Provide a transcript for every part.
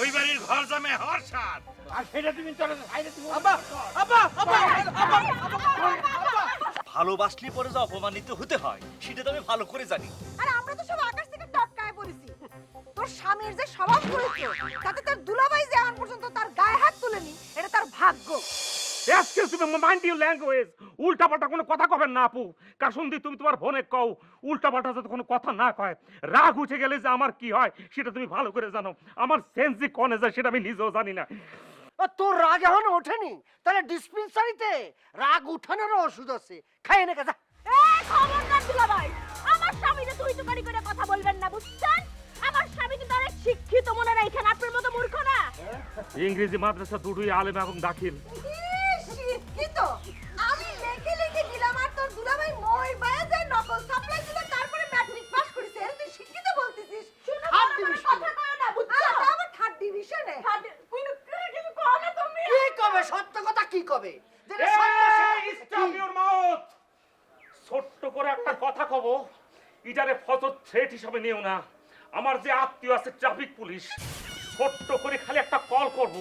ওই বাড়ির ঘর জামে হর সাত আর সেটা তুমি চলে বাইরে তুমি আব্বা আব্বা আব্বা আব্বা ভালোবাসলে পরে যে অপমানিত হতে হয় সেটা তো আমি ভালো করে জানি। আর আমরা তো সব আকাশ থেকে টপকায় পড়েছি। তোর স্বামীর যে স্বভাব করেছে তাতে তার দুলাভাই যে এখন পর্যন্ত তার গায়ে হাত তুলেনি এটা তার ভাগ্য। Excuse me mind your language উল্টা পাল্টা কোনো কথা কবেন না আপু। কাশুন্দি তুমি তোমার বোনে কও। উল্টা পাল্টা যাতে কোনো কথা না কয় রাগ উঠে গেলে যে আমার কি হয় সেটা তুমি ভালো করে জানো। আমার সেন্সি কনে যায় সেটা আমি নিজেও জানি না। তোর রাগ এখনও ওঠেনি? তাহলে ডিসপেন্সারিতে রাগ উঠানোরও ওষুধ আছে। খাই এনে কাজা। এই খবরদার দুলাভাই আমার তুই তুকারি করে কথা বলবেন না বুঝছেন? আমার স্বামী কিন্তু অনেক শিক্ষিত মনে আপনার মতো মূর্খ না। ইংরেজি মাদ্রাসা দুটোই আলেম এবং দাখিল। শিক্ষিত আমি লেখে লেখে দিলাম আর তোর দুলাভাই মই বায়া যায় নকল সাপ্লাই দিল তারপরে ম্যাট্রিক পাস করেছে। এর তুই শিক্ষিত বলতেছিস। শুনে Third বড় বড় division-এ। কথা কয় না বুঝছ? আমার থার্ড ডিভিশনে কিন্তু কিছু কও না তুমি। কি কবে? সত্য কথা কি কবে? যেটা সত্য সেটা stop কি? ছোট্ট করে একটা কথা কব। ইটারে ফজর থ্রেট হিসাবে নিও না। আমার যে আত্মীয় আছে ট্রাফিক পুলিশ ছোট্ট করে খালি একটা কল করব।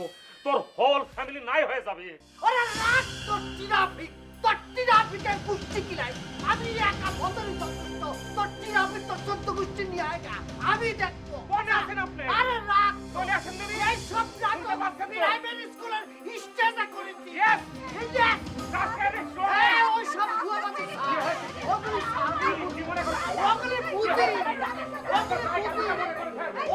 তোর হোল ফ্যামিলি নাই হয়ে যাবে ওরে রাগ তোর টিরাফিক তোর টিরাফিকের পুষ্টি কি নাই আমি একা ভদরি যথেষ্ট তোর টিরাফিক তোর চোদ্দ গোষ্ঠী নিয়ে আয়গা আমি দেখব মনে আছেন আপনি? আরে রাগ চলে আসেন দেবী। এই সব তো? প্রাইমারি স্কুলের স্টেজে! Yes! কাকেরে এই শোনে? ওই সব ওগুলি কি মনে করো? ওগুলি বুঝি ওগুলি বুঝি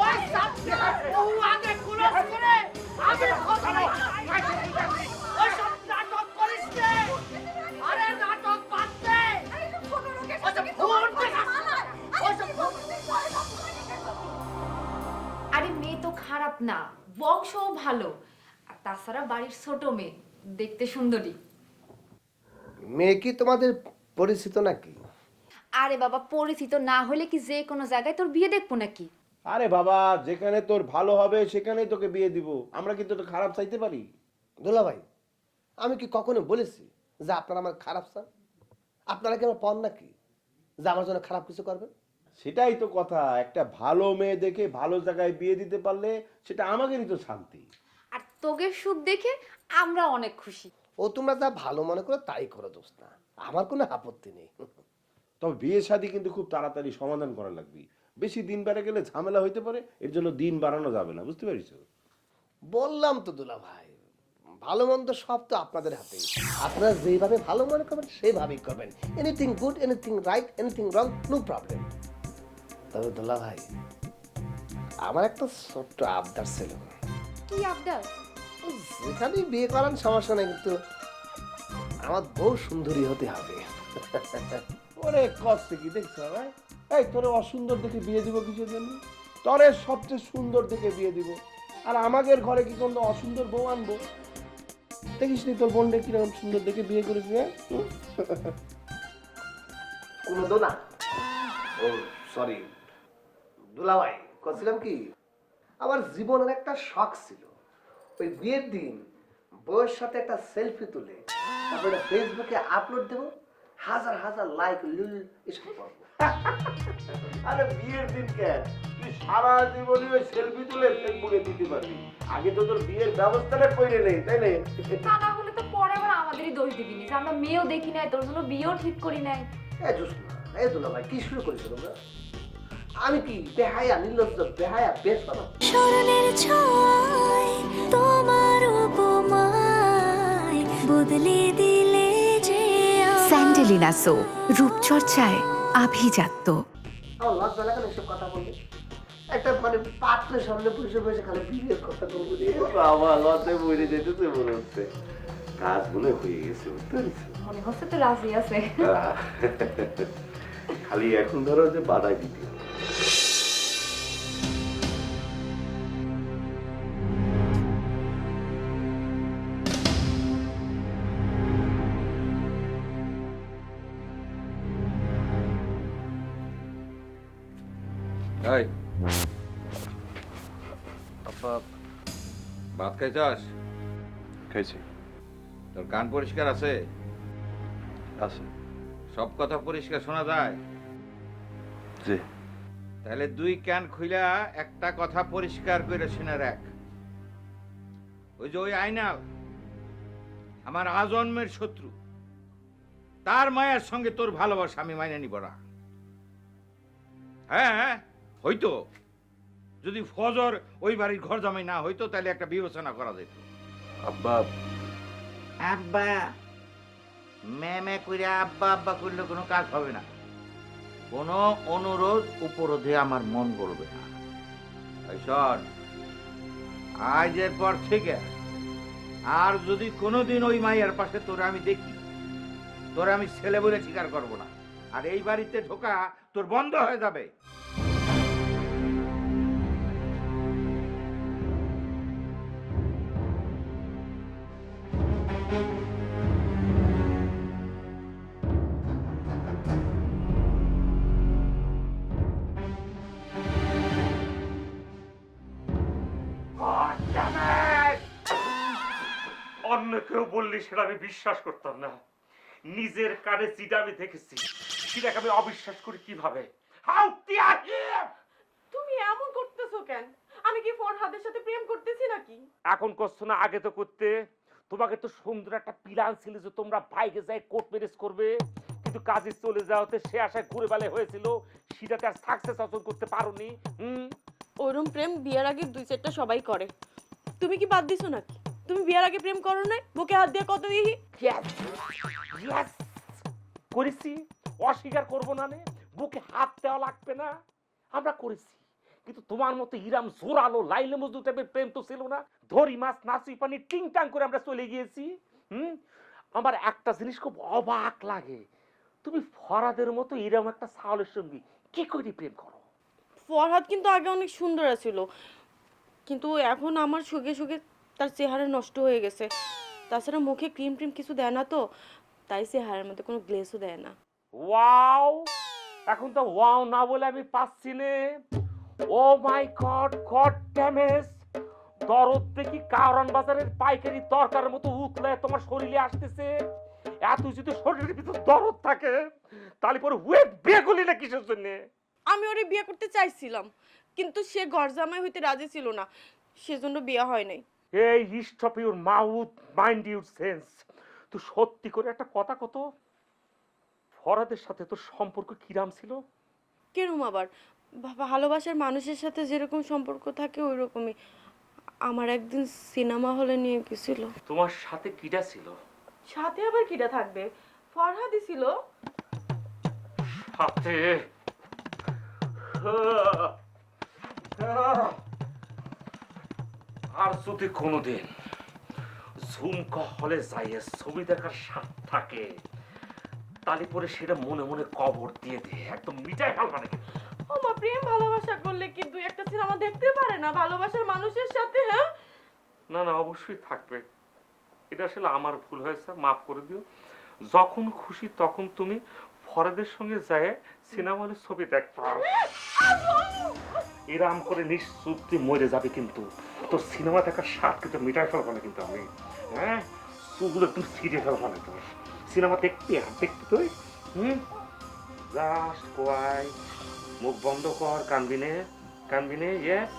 ভালো। আর তাছাড়া বাড়ির ছোট মেয়ে দেখতে সুন্দরী। মেয়ে কি তোমাদের পরিচিত নাকি? আরে বাবা পরিচিত না হলে কি যে কোনো জায়গায় তোর বিয়ে দেখব নাকি? আরে বাবা যেখানে তোর ভালো হবে সেখানেই তোকে বিয়ে দিব। আমরা কিন্তু তো খারাপ চাইতে পারি? দোলা ভাই আমি কি কখনো বলেছি যে আপনারা আমার খারাপ চান? আপনারা কি আমার পণ নাকি? যে আমার জন্য খারাপ কিছু করবেন? সেটাই তো কথা। একটা ভালো মেয়ে দেখে ভালো জায়গায় বিয়ে দিতে পারলে সেটা আমাদেরই তো শান্তি। আর তোকে সুখ দেখে আমরা অনেক খুশি। ও তোমরা যা ভালো মনে করো তাই করো দোস্ত না। আমার কোনো আপত্তি নেই। তবে বিয়ে শাদী কিন্তু খুব তাড়াতাড়ি সমাধান করা লাগবে। বেশি দিন বেড়ে গেলে ঝামেলা হইতে পারে এর জন্য দিন বাড়ানো যাবে না বুঝতে পারিস বললাম তো দুলা ভাই ভালো মন্দ সব তো আপনাদের হাতে আপনারা যেভাবে ভালো মনে করবেন সেইভাবেই করবেন। Anything good anything right anything wrong no problem তবে দুলা ভাই আমার একটা ছোট্ট আবদার ছিল। কি আবদার? যেখানেই বিয়ে করান সমস্যা নেই কিন্তু আমার বউ সুন্দরী হতে হবে। ওরে কষ্ট কি দেখছ ভাই? এই তোরে অসুন্দর দেখে বিয়ে দিব কিসের জন্য? তোরে সবচেয়ে সুন্দর দেখে বিয়ে দিব। আর আমাদের ঘরে কি কোনো অসুন্দর বউ আনব? দেখিস নি তোর বোনটা কীরকম সুন্দর দেখে বিয়ে করেছি হ্যাঁ? কোনো দোনা ও সরি দুলাভাই করছিলাম কি? আমার জীবনের একটা শখ ছিল। ওই বিয়ের দিন বউয়ের সাথে একটা সেলফি তুলে তারপরে ফেসবুকে আপলোড দেবো হাজার হাজার লাইক লুল এসব করব আরে বিয়ের দিন কেন? তুই সারা জীবনে ওই সেলফি তুলে ফেসবুকে দিতে পারবি। আগে তো তোর বিয়ের ব্যবস্থাটা করে নেই তাই না? তা না হলে তো পরে আবার আমাদেরই দোষ দিবি নি যে আমরা মেয়েও দেখি নাই তোর জন্য বিয়েও ঠিক করি নাই। এ জোসনা এ দুলাভাই কি শুরু করেছ তোমরা? আমি কি বেহায়া নির্লজ্জ বেহায়া বেশ বাবা স্মরণের ছয় তোমার উপমায় বদলে দিলে যে। স্যান্ডেলিনা সো রূপচর্চায় আভিজাত্য আমার লজ্জা লাগে না এসব কথা বলতে একটা মানে পাত্রের সামনে বসে বসে খালি বিয়ের কথা বলব। বাবা লজ্জায় মরে যেতেছে মনে হচ্ছে কাজ মনে হয়ে গেছে বুঝতে মনে হচ্ছে তো রাজি আছে খালি এখন ধরো যে বাধা দিতে হবে। খাইছাস খাইছি তোর কান পরিষ্কার আছে? আছে। সব কথা পরিষ্কার শোনা যায়? জি। তাহলে দুই কান খুইলা একটা কথা পরিষ্কার করে শুনে রাখ। ওই যে ওই আয়নাল আমার আজন্মের শত্রু। তার মায়ের সঙ্গে তোর ভালোবাসা আমি মাইনে নিব না। হ্যাঁ হ্যাঁ হয়তো যদি ফজর ওই বাড়ির ঘর জামাই না হইতো তাহলে একটা বিবেচনা করা যেত। আব্বা। আব্বা ম্যামে করে আব্বা আব্বা করলে কোনো কাজ হবে না। কোনো অনুরোধ উপরোধে আমার মন বলবে না। শোন আজের পর থেকে আর যদি কোনোদিন ওই মাইয়ার পাশে তোরা আমি দেখি তোরা আমি ছেলে বলে স্বীকার করব না। আর এই বাড়িতে ঢোকা তোর বন্ধ হয়ে যাবে। সেটা আমি বিশ্বাস করতাম না। নিজের কানে যেটা আমি দেখেছি। সেটাকে আমি অবিশ্বাস করি কীভাবে? হাউ তুমি এমন করতেছো কেন? আমি কি ফরহাদের সাথে প্রেম করতেছি নাকি? এখন করছ না আগে তো করতে। তোমাকে তো সুন্দর একটা প্ল্যান ছিল যে তোমরা বাইকে যাই কোর্ট ম্যারেজ করবে। কিন্তু কাজে চলে যাওয়াতে সে আশায় ঘুরে বেলে হয়েছিল। সেটাতে আর সাকসেস অর্জন করতে পারোনি। হুম? ওরম প্রেম বিয়ের আগে দুই চারটা সবাই করে। তুমি কি বাদ দিছো নাকি? তুমি বিয়ের আগে প্রেম করো না বুকে হাত দিয়ে কত দিহি! করেছি অস্বীকার করব না নে। বুকে হাত দেওয়া লাগবে না। আমরা করেছি। কিন্তু তোমার মতো ইরাম জোরালো লাইলে মজদু টাইপের প্রেম তো ছিল না। ধরি মাছ নাচি পানি টিং টাং করে আমরা চলে গিয়েছি হুম? আমার একটা জিনিস খুব অবাক লাগে। তুমি ফরাদের মতো ইরাম একটা সাহলের সঙ্গে কি করে প্রেম করো? ফরহাদ কিন্তু আগে অনেক সুন্দর ছিল কিন্তু এখন আমার সুখে সুখে তার চেহারা নষ্ট হয়ে গেছে। তাছাড়া মুখে ক্রিম ট্রিম কিছু দেয় না তো তাই চেহারার মধ্যে কোনো গ্লেসও দেয় না। ওয়াও! এখন তো ওয়াও না বলে আমি পাচ্ছি নে। Oh my god god damage দরদ দেখি কারণ বাজারের পাইকারি তরকারের মতো উতলে তোমার শরীরে আসতেছে। এত যদি শরীরের ভিতর দরদ থাকে তাহলে পরে ওয়েট বেগুলি না কিসের জন্য? আমি ওরে বিয়ে করতে চাইছিলাম কিন্তু সে ঘর জামাই হইতে রাজি ছিল না সেজন্য বিয়ে হয় নাই। এই east of your mouth mind your sense তো সত্যি করে একটা কথা কত? ফরাদের সাথে তোর সম্পর্ক কিরাম ছিল? কেরম আবার? ভালোবাসার মানুষের সাথে যেরকম সম্পর্ক থাকে ওই রকমই আমার একদিন সিনেমা হলে নিয়ে গেছিল তোমার সাথে কিরা ছিল? সাথে আবার কিটা থাকবে? ফরহাদি ছিল? সাথে? আর যদি কোনোদিন ঝুমকা হলে যাইয়ে ছবি দেখার স্বাদ থাকে তাহলে পরে সেটা মনে মনে কবর দিয়ে দে একদম মিটাই ফেলবা নাকি? মা প্রেম ভালোবাসা করলে কি দুই একটা সিনেমা দেখতে পারে না ভালোবাসার মানুষের সাথে হ্যাঁ? না না অবশ্যই থাকবে। এটা আসলে আমার ভুল হয়েছে মাফ করে দিও। যখন খুশি তখন তুমি ফরাদের সঙ্গে যায় সিনেমা হলে ছবি দেখতে। এরাম করে নিশ্চুক্তি মরে যাবে কিন্তু। তো সিনেমা দেখার স্বাদ কিন্তু মিটাই ফেলব না কিন্তু আমি। হ্যাঁ? চুলগুলো একদম ছিঁড়ে ফেলব না তুমি সিনেমা দেখতে দেখতে তুই? হুম? জাস্ট কোয়াই মুখ বন্ধ কর কানবিনে কানবিনে ইয়েস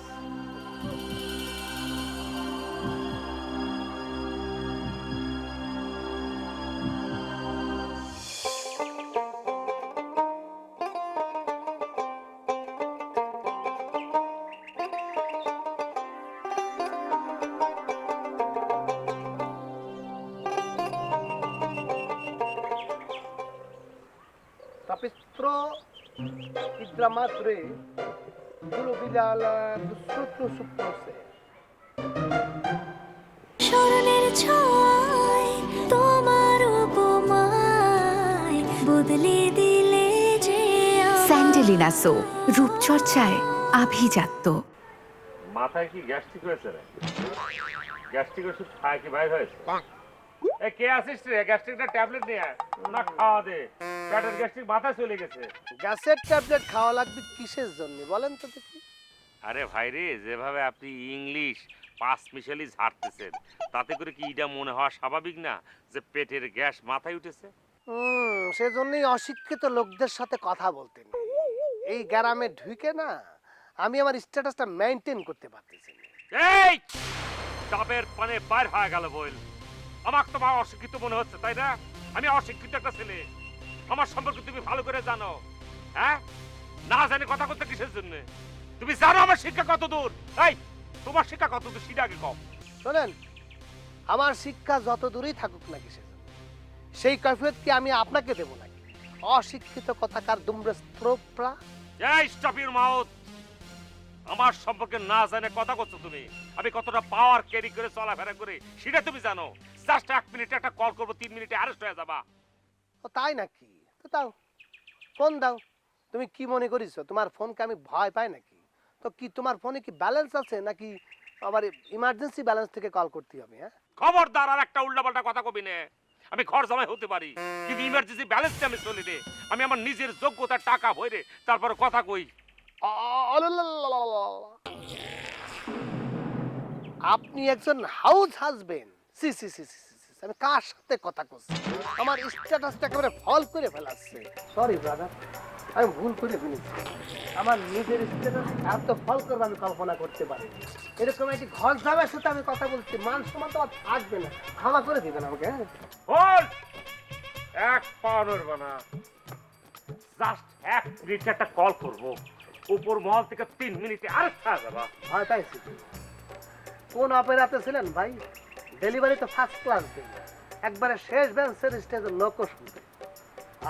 স্মরণের ছয় তোমার উপমায় বদলে দিলে যে। স্যান্ডেলিনা সো রূপচর্চায় আভিজাত্য। মাথায় কি গ্যাস্ট্রিক হয়েছে রে? গ্যাস্ট্রিক ওষুধ খায় কি বাইর হয়েছে? এ কে আসিস রে? গ্যাস্ট্রিকটা ট্যাবলেট নিয়ে আয়। না খাওয়া দে। পেটের গ্যাস্ট্রিক মাথায় চলে গেছে। গ্যাসের ট্যাবলেট খাওয়া লাগবে কিসের জন্য? বলেন তো দেখি। আরে ভাই রে যেভাবে আপনি ইংলিশ পাঁচ মিশালি ঝাড়তেছেন তাতে করে কি এটা মনে হওয়া স্বাভাবিক না যে পেটের গ্যাস মাথায় উঠেছে? হুম সেজন্যই অশিক্ষিত লোকদের সাথে কথা বলতে নেই। এই গ্রামে ঢুকে না আমি আমার স্ট্যাটাসটা মেনটেন করতে পারতেছি না। এই ডাবের পানে বাইর হয়ে গেল বইল। আমার তোমার অশিক্ষিত মনে হচ্ছে তাই না? আমি অশিক্ষিত একটা ছেলে। আমার সম্পর্কে তুমি ভালো করে জানো। হ্যাঁ? না জানি কথা করতে কিসের জন্য। তুমি জানো আমার শিক্ষা কত দূর? এই তোমার শিক্ষা কত দূর সেটা আগে কম শোনেন আমার শিক্ষা যত দূরেই থাকুক না কিসের সেই কৈফিয়ত কি আমি আপনাকে দেবো নাকি? অশিক্ষিত কথাকার দুমড়ে স্ত্রোপরা এই স্টপ ইউর মাউথ আমার সম্পর্কে না জানে কথা করছ তুমি। আমি কতটা পাওয়ার ক্যারি করে চলাফেরা করে সেটা তুমি জানো। জাস্ট এক মিনিটে একটা কল করব তিন মিনিটে অ্যারেস্ট হয়ে যাবা। ও তাই নাকি? তো দাও ফোন দাও। তুমি কি মনে করিস তোমার ফোনকে আমি ভয় পাই নাকি? তো কি তোমার ফোনে কি ব্যালেন্স আছে নাকি আবার ইমার্জেন্সি ব্যালেন্স থেকে কল করতে হবে হ্যাঁ? খবরদার আর একটা উল্টাপাল্টা কথা কবি নে। আমি ঘর জামাই হতে পারি কিন্তু ইমার্জেন্সি ব্যালেন্সটা আমি চলে দে আমি আমার নিজের যোগ্যতার টাকা ভরে তারপরে কথা কই। আপনি একজন house husband see see see see আমি কার সাথে কথা করছি আমার স্ট্যাটাসটা একেবারে ফল করে ফেলাচ্ছে। সরি ব্রাদার আমি ভুল করে ফেলেছি। আমার নিজের স্ট্যাটাস এত ফল করবে আমি কল্পনা করতে পারি এরকম একটি ঘর যাবার সাথে আমি কথা বলছি, মান সমান তো আর থাকবে না। ক্ষমা করে দিবেন আমাকে হ্যাঁ? এক পাওয়ার বানা জাস্ট এক মিনিটে একটা কল করব। উপর মহল থেকে তিন মিনিটে আর ছাড়া যাবা ভয় পাইছি কোন অপেরাতে ছিলেন ভাই? ডেলিভারি তো ফার্স্ট ক্লাস দিন একবারে শেষ বেঞ্চের স্টেজের লোকও শুনবে।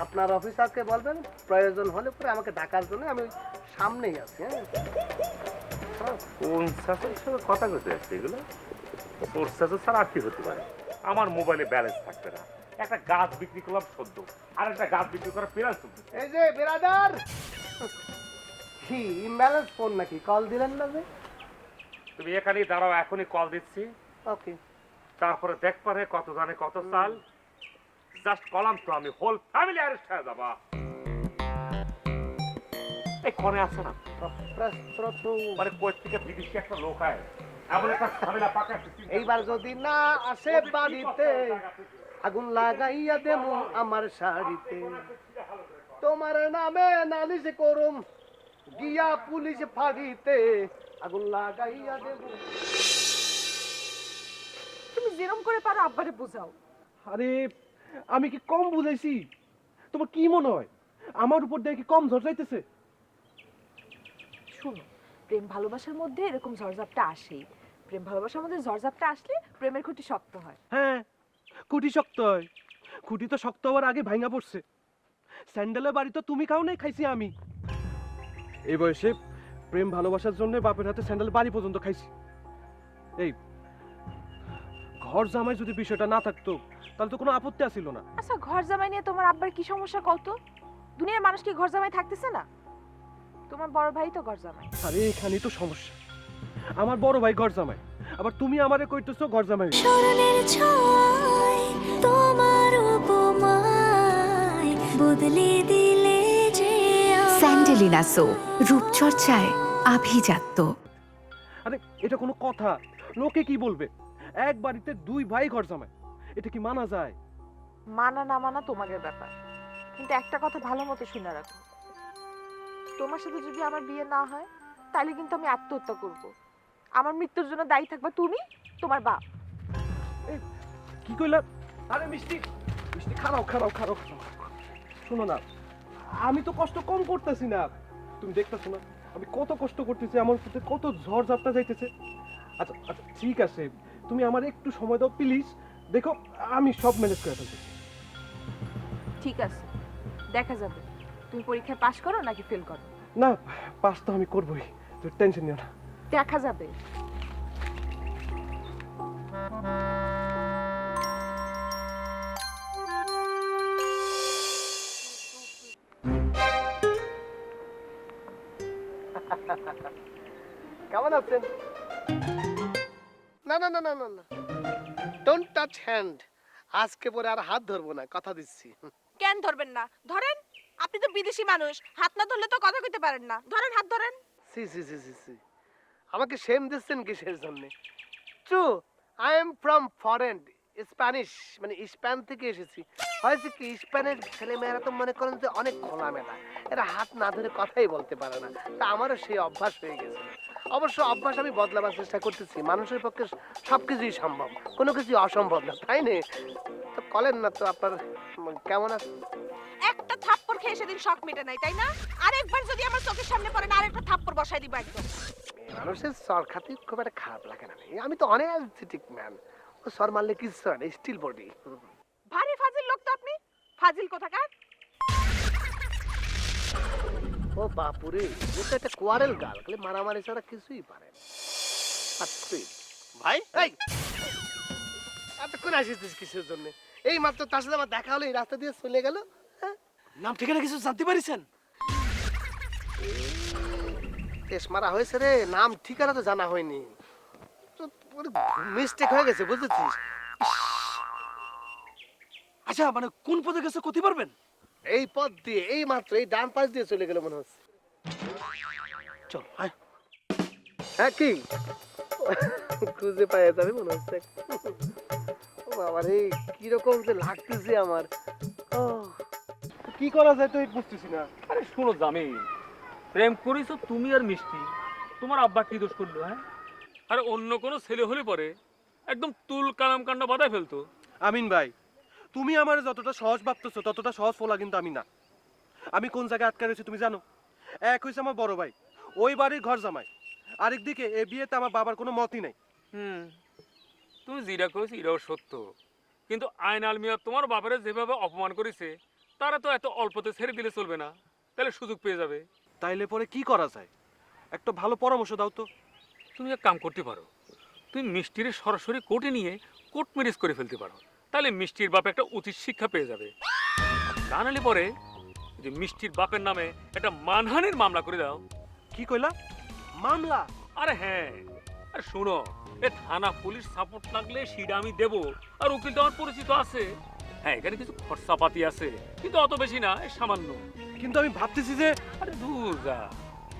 আপনার অফিসারকে বলবেন প্রয়োজন হলে পরে আমাকে ডাকার জন্য আমি সামনেই আছি হ্যাঁ? কোন সাথের সঙ্গে কথা কইতে আসছে এগুলো? তোর সাথে ছাড়া আর কি হতে পারে? আমার মোবাইলে ব্যালেন্স থাকবে না। একটা গাছ বিক্রি করলাম সদ্য আর একটা গাছ বিক্রি করার চলছে। এই যে বিরাদার কি ইমব্যালেন্স ফোন নাকি? কল দিলেন না যে? তুমি এখানেই দাঁড়াও এখনই কল দিচ্ছি। ওকে তারপরে দেখ পারে কত জানে কত সাল। জাস্ট কলাম তো আমি হোল ফ্যামিলি অ্যারেস্ট হয়ে যাবা। এই কনে আছে না? মানে কই থেকে বিদেশি একটা লোক আয়। এমন একটা ঝামেলা পাকা এইবার যদি না আসে বাড়িতে আগুন লাগাইয়া দেবো আমার শাড়িতে। তোমার নামে নালিশ করুম। গিয়া পুলিশ ফাঁড়িতে আগুন লাগাইয়া দেবো। তুমি যেরম করে পারো আব্বারে বোঝাও। আরে আমি কি কম বুঝাইছি? তোমার কি মনে হয়? আমার উপর দিয়ে কি কম ঝড় যাইতেছে? শোনো প্রেম ভালোবাসার মধ্যে এরকম ঝড়ঝাপটা আসেই। প্রেম ভালোবাসার মধ্যে ঝড়ঝাপটা আসলে প্রেমের খুঁটি শক্ত হয়। হ্যাঁ খুঁটি শক্ত হয়। খুঁটি তো শক্ত হওয়ার আগে ভাঙা পড়ছে। স্যান্ডেলের বাড়ি তো তুমি খাও নাই খাইছি আমি। এই বয়সে প্রেম ভালোবাসার জন্য বাপের হাতে স্যান্ডেল বাড়ি পর্যন্ত খাইছি। এই ঘর জামাই যদি বিষয়টা না থাকতো তাহলে তো কোনো আপত্তি আসিল না। আচ্ছা ঘর জামাই নিয়ে তোমার আব্বার কি সমস্যা কত দুনিয়ার মানুষ কি ঘর জামাই থাকতেছে না? তোমার বড় ভাই তো ঘর জামাই আরে এখানেই তো সমস্যা। আমার বড় ভাই ঘর জামাই আবার তুমি আমারে কইতেছো ঘর জামাই। স্মরণের ছয় তোমার উপমায় বদলে আমায়। সো রূপচর্চায় আভিজাত্য। আরে এটা কোনো কথা। লোকে কি বলবে? এক বাড়িতে দুই ভাই ঘর জামাই এটা কি মানা যায়? মানা না মানা তোমাদের ব্যাপার। কিন্তু একটা কথা ভালো মতো শুনে রাখো। তোমার সাথে যদি আমার বিয়ে না হয় তাহলে কিন্তু আমি আত্মহত্যা করব। আমার মৃত্যুর জন্য দায়ী থাকবে তুমি তোমার বাপ। কি কইলা? আরে মিষ্টি মিষ্টি খারাপ খারাপ খারাপ শোনো না আমি তো কষ্ট কম করতেছি না। তুমি দেখতেছো না আমি কত কষ্ট করতেছি আমার প্রতি কত ঝড় ঝাপটা যাইতেছে। আচ্ছা আচ্ছা ঠিক আছে তুমি আমার একটু সময় দাও প্লিজ দেখো আমি সব ম্যানেজ করে ফেলতেছি ঠিক আছে দেখা যাবে। তুমি পরীক্ষায় পাশ করো নাকি ফেল করো? না পাস তো আমি করবোই তুই টেনশন নিও না। দেখা যাবে। কেমন আছেন? না না না না না না। ডোন্ট টাচ হ্যান্ড আজকে পরে আর হাত ধরবো না কথা দিচ্ছি। কেন ধরবেন না? ধরেন আপনি তো বিদেশি মানুষ হাত না ধরলে তো কথা কইতে পারেন না। ধরেন হাত ধরেন। See see see see see. আমাকে সেম দিচ্ছেন কিসের জন্য? True I am from foreign Spanish মানে স্প্যান থেকে এসেছি। হয়েছে কি স্প্যানের ছেলে মেয়েরা তো মনে করেন যে অনেক খোলামেলা। এরা হাত না ধরে কথাই বলতে পারে না। তা আমারও সেই অভ্যাস হয়ে গেছে। অবশ্য অভ্যাস আমি বদলাবার চেষ্টা করতেছি। মানুষের পক্ষে সবকিছুই সম্ভব। কোনো কিছুই অসম্ভব না তাই নে? তো কলেন না তো আপনার কেমন আছে? একটা থাপ্পড় খেয়ে সেদিন শখ মেটে নাই তাই না? আরেকবার যদি আমার চোখের সামনে পড়ে না আরেকটা থাপ্পড় বসাই দিবা একদম। মানুষের সর খাতে খুব একটা খারাপ লাগে না আমি তো অনেক ম্যান সর মারলে কিছু হয় না স্টিল বডি ভারী ফাজিল লোক তো আপনি। ফাজিল কোথাকার? ও বাপুরে এ তো একটা কোয়ারেল গাল। খালি মারামারি ছাড়া কিছুই পারে ভাই এই! এতক্ষণ আসিস কিসের জন্য? এই মাত্র তার সাথে আমার দেখা হলো এই রাস্তা দিয়ে চলে গেল। হ্যাঁ? নাম ঠিকানা কিছু জানতে পারিছেন? তেস মারা হয়েছে রে নাম ঠিকানা তো জানা হয়নি। মিস্টেক হয়ে গেছে বুঝেছিস? আচ্ছা মানে কোন পদে গেছে করতে পারবেন এই পথ দিয়ে এই মাত্র এই ডান পাশ দিয়ে চলে গেল মনে হচ্ছে। চল হ্যাঁ কি? খুঁজে পাওয়া যাবে মনে হচ্ছে। ও বাবা রে কীরকম যে লাগতেছে আমার। ও কি করা যায় তুই বুঝতেছি না। আরে শোনো জামি প্রেম করেছ তুমি আর মিষ্টি। তোমার আব্বা কি দোষ করল হ্যাঁ? আর অন্য কোনো ছেলে হলে পরে একদম তুল কালাম কাণ্ড বাধায় ফেলতো। আমিন ভাই তুমি আমার যতটা সহজ ভাবতেছো ততটা সহজ ফোলা কিন্তু আমি না। আমি কোন জায়গায় আটকা রয়েছি তুমি জানো? এক হয়েছে আমার বড় ভাই ওই বাড়ির ঘর জামাই। আরেকদিকে এ বিয়েতে আমার বাবার কোনো মতই নাই। হুম। তুমি যেটা করেছ এটাও সত্য। কিন্তু আইন আলমিয়া তোমার বাবারে যেভাবে অপমান করেছে তারা তো এত অল্পতে ছেড়ে দিলে চলবে না। তাহলে সুযোগ পেয়ে যাবে। তাইলে পরে কি করা যায়? একটা ভালো পরামর্শ দাও তো। তুমি এক কাম করতে পারো। তুমি মিষ্টির সরাসরি কোর্টে নিয়ে কোর্ট ম্যারেজ করে ফেলতে পারো। তাহলে মিষ্টির বাপ একটা উচিত শিক্ষা পেয়ে যাবে। তা নাহলে পরে যে মিষ্টির বাপের নামে একটা মানহানির মামলা করে দাও। কি কইলা? মামলা? আরে হ্যাঁ। আরে শোনো এ থানা পুলিশ সাপোর্ট লাগলে সেটা আমি দেবো। আর উকিল তো আমার পরিচিত আছে। হ্যাঁ এখানে কিছু খরচাপাতি আছে। কিন্তু অত বেশি না সামান্য। কিন্তু আমি ভাবতেছি যে আরে দূর যা।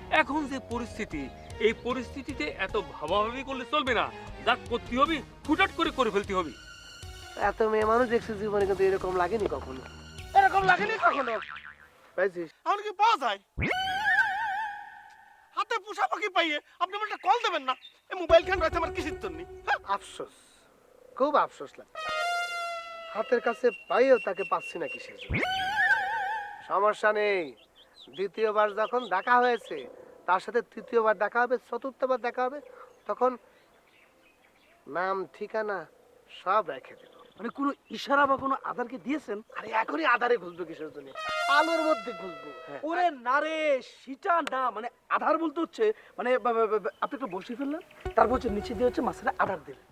এখন যে পরিস্থিতি এই পরিস্থিতিতে এত ভাবাভাবি করলে চলবে না। যা করতে হবে ফুটাট করে করে ফেলতে হবে। এত মেয়ে মানুষ দেখছি জীবনে কিন্তু এরকম লাগেনি কখনো। এরকম লাগেনি কখনো? পাইছিস আমার কি পাওয়া যায়? হাতে পোষা পাখি পাইয়ে আপনি আমার কল দেবেন না? এই মোবাইল খান রয়েছে আমার কিসের জন্য? আফসোস। খুব আফসোস লাগে হাতের কাছে পাইও তাকে পাচ্ছি না কিসের সমস্যা নেই। দ্বিতীয়বার যখন দেখা হয়েছে তার সাথে তৃতীয়বার দেখা হবে চতুর্থবার দেখা হবে তখন নাম ঠিকানা সব রেখে দেব। মানে কোনো ইশারা বা কোনো আধারকে দিয়েছেন? আরে এখনই আধারে খুঁজবো কিসের জন্য? আলোর মধ্যে খুঁজবো। হ্যাঁ। ওরে না রে সেটা না মানে আধার বলতে হচ্ছে মানে আপনি একটু বসে ফেললেন তারপর হচ্ছে নিচে দিয়ে হচ্ছে মাছের আধার দিলেন।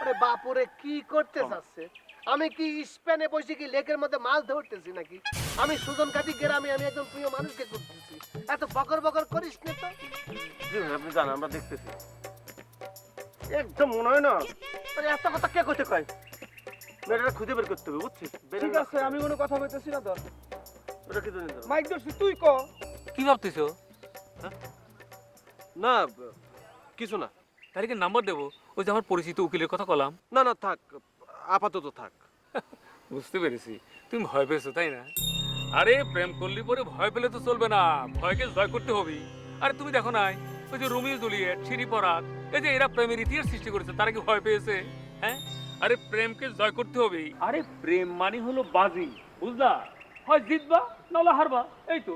আরে বাপুরে কি করতে চাচ্ছে আমি কি স্পেনে বসে কি লেকের মধ্যে মাছ ধরতেছি নাকি? আমি সুজন কাটি গ্রামে আমি একজন প্রিয় মানুষকে করতেছি এত বকর বকর করিস না তো। আপনি জান আমরা দেখতেছি। একদম মনে হয় না। এত কথা কে কইতে কয়? মেয়েটা খুঁজে বের করতে হবে বুঝছিস? ঠিক আছে আমি কোনো কথা বলতেছি না তো। ওটা কি জানি মাইক দর্শি তুই ক। কি ভাবতেছো? না কিছু না। তাহলে কি নাম্বার দেবো। ওই যে আমার পরিচিত উকিলের কথা কলাম। না না থাক। আপাতত থাক। বুঝতে পেরেছি। তুমি ভয় পেয়েছ তাই না? আরে প্রেম করলি পরে ভয় পেলে তো চলবে না। ভয়কে জয় করতে হবে আরে তুমি দেখো নাই ওই যে রোমিও জুলিয়েট সিঁড়ি পরাগ এই যে এরা প্রেমের ইতিহাস সৃষ্টি করেছে তারা কি ভয় পেয়েছে? হ্যাঁ? আরে প্রেমকে জয় করতে হবে আরে প্রেম মানে হলো বাজি বুঝলা? হয় জিতবা নাহলে হারবা এই তো।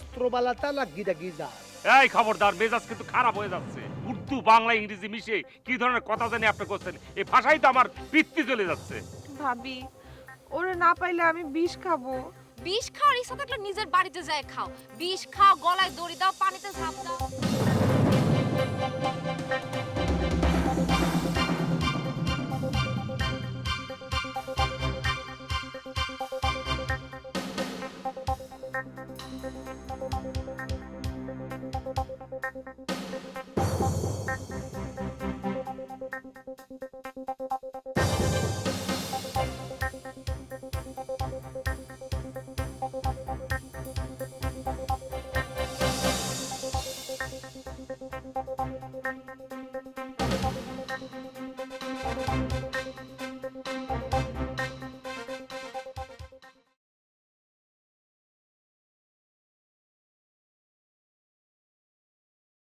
স্ত্রবালাতা না গিদা গিজা এই খবরদার মেজাজ কিন্তু খারাপ হয়ে যাচ্ছে। উর্দু বাংলা ইংরেজি মিশে কি ধরনের কথা জানি আপনি করছেন? এই ভাষাই তো আমার পিত্তি চলে যাচ্ছে। ভাবি ওরে না পাইলে আমি বিষ খাব। বিষ খাওয়ার ইচ্ছা থাকলে নিজের বাড়িতে যায় খাও। বিষ খাও গলায় দড়ি দাও পানিতে ঝাঁপ দাও।